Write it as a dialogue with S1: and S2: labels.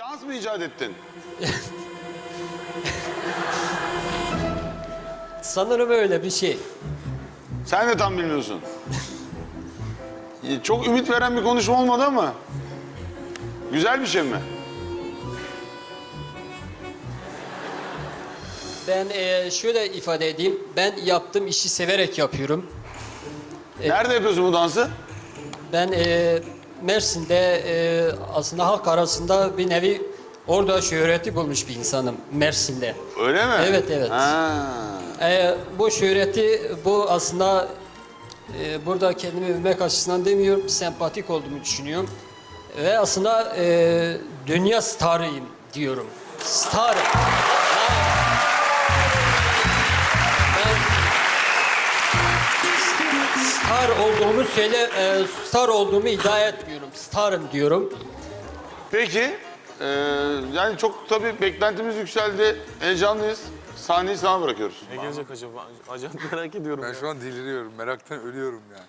S1: dans mı icat ettin?
S2: Sanırım öyle bir şey.
S1: Sen de tam bilmiyorsun. Çok ümit veren bir konuşma olmadı ama. Güzel bir şey mi?
S2: Ben eee, şöyle ifade edeyim. Ben yaptığım işi severek yapıyorum.
S1: Nerede yapıyorsun bu dansı?
S2: Ben eee, Mersin'de eee, aslında halk arasında bir nevi orada şöhreti bulmuş bir insanım Mersin'de.
S1: Öyle mi?
S2: Evet, evet.
S1: Ha.
S2: Eee, bu şöhreti bu aslında eee, burada kendimi övmek açısından demiyorum, sempatik olduğumu düşünüyorum. Ve aslında eee, dünya starıyım diyorum. Starım. Star olduğumu söyle, eee, star olduğumu iddia etmiyorum. Starım diyorum.
S1: Peki. ee, yani çok tabii beklentimiz yükseldi. Heyecanlıyız. Sahneyi sana bırakıyoruz.
S3: Ne gelecek acaba? Acayip merak ediyorum.
S4: Ben şu an deliriyorum. Meraktan ölüyorum yani.